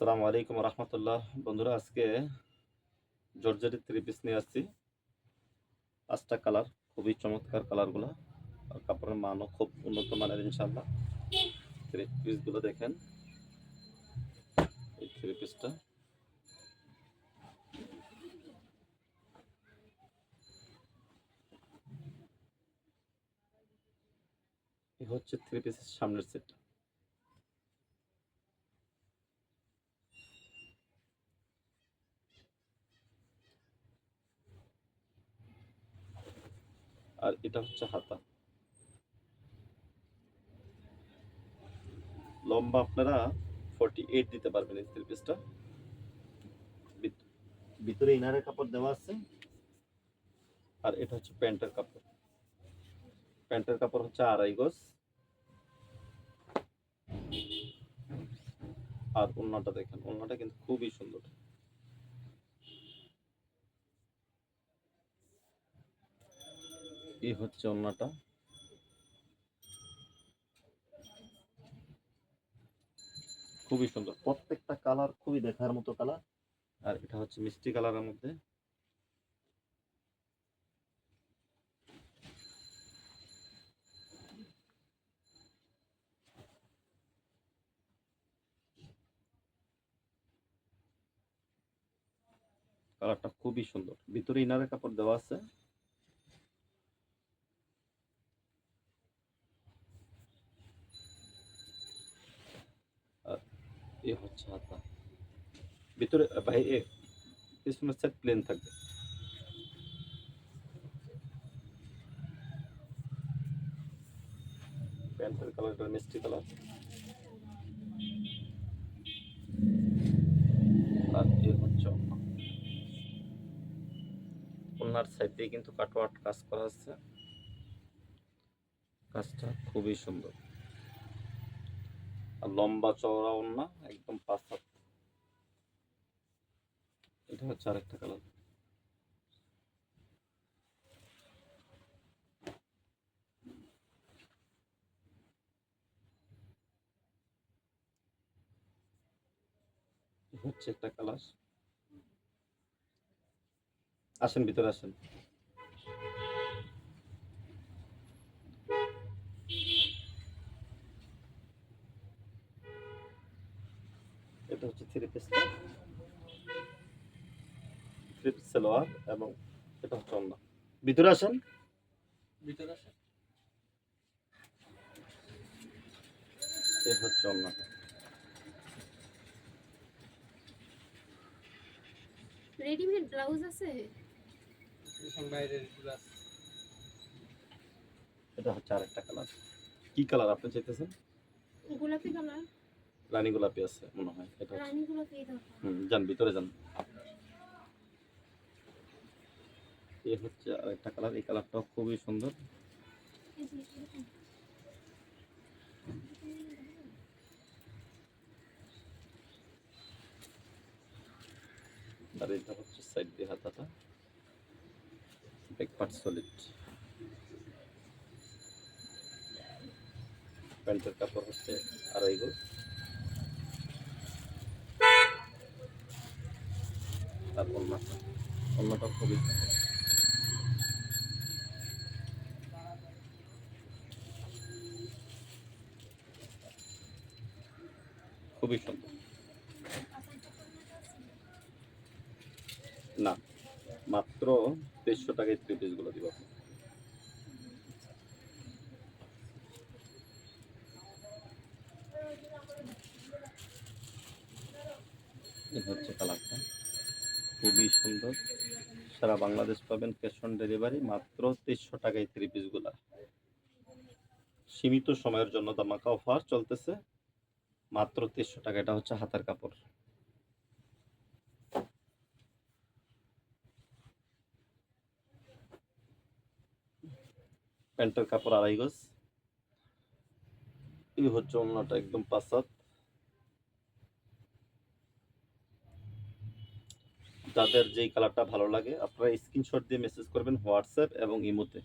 আসসালামু আলাইকুম রহমতুল্লাহ। বন্ধুরা, আজকে জর্জের থ্রি পিস নিয়ে আসছি। পাঁচটা কালার খুবই চমৎকার কালারগুলো আর কাপড়ের মানও খুব উন্নত মানের ইনশাল্লাহ থ্রি পিসগুলো দেখেন। এই থ্রি পিসটা হচ্ছে থ্রি পিসের সামনের সেট আর এটা হচ্ছে হাতা। লম্বা আপনারা ফর্টি এইট দিতে পারবেন এই থ্রি পিসটা ভিতরে ইনারের কাপড় দেওয়া আছে। আর এটা হচ্ছে প্যান্টের কাপড়। প্যান্টের কাপড় হচ্ছে আড়াই গজ। আর ওড়নাটা দেখেন, ওড়নাটা কিন্তু খুবই সুন্দর। এই হচ্ছে ওড়নাটা। খুবই সুন্দর। প্রত্যেকটা কালার খুবই দেখার মতো কালার। আর এটা হচ্ছে মিষ্টি কালারের মধ্যে। কালারটা খুবই সুন্দর। ভিতরে ইনারের কাপড় দেওয়া আছে। এ হচ্ছে হাতা ভিতরে ভাই এ পিছনের সাইড প্লেন থাকবে প্যান্টের কালারটা মিষ্টি কালার আর এ হচ্ছে ওড়না। ওড়নার সাইড দিয়ে কিন্তু কাটওয়ার্ট কাজ করা আছে কাজটা খুবই সুন্দর আর লম্বা চওড়া ওড়না, একদম পাঁচ এটা হচ্ছে আরেকটা কালার হচ্ছে একটা কালার আসেন, ভিতরে আসেন। এটা হচ্ছে থ্রি পিসটা থ্রি পিস সালোয়ার এবং এটা হচ্ছে অন্য ভিতরে আসেন। ভিতরে আসে এই হচ্ছে অন্যটা রেডিমেড ব্লাউজ আছে? এটা হচ্ছে আরেকটা কালার কি কালার আপনি চাইতেছেন? গোলাপি কালার রানী গোলাপি আছে মনে হয় এটা রানী গোলাপি হুম যান ভিতরে যান। এই হচ্ছে আরেকটা কালার এই কালারটাও খুবই সুন্দর। আর এটা হচ্ছে সাইড দিয়ে হাতাটা। ব্যাক পার্ট সলিড প্যান্টের কাপড় হচ্ছে আড়াই গজ আর অন্যটা অন্যটা খুবই খুবই না, মাত্র তেইশশো টাকায় থ্রি পিসগুলো দিব। আপনাকে। হচ্ছে কালারটা খুবই সুন্দর। সারা বাংলাদেশ পাবেন ক্যাশ অন ডেলিভারি মাত্র তেইশশো টাকায় থ্রি পিসগুলা সীমিত সময়ের জন্য দামাকা অফার চলতেছে। মাত্র তেইশশো টাকা, এটা হচ্ছে হাতার কাপড়। প্যান্টের কাপড় আড়াই গজ। এই হচ্ছে অন্যটা একদম পাঁচাত যাদের যেই কালারটা ভালো লাগে আপনারা স্ক্রিনশট দিয়ে মেসেজ করবেন হোয়াটসঅ্যাপ এবং ইমোতে।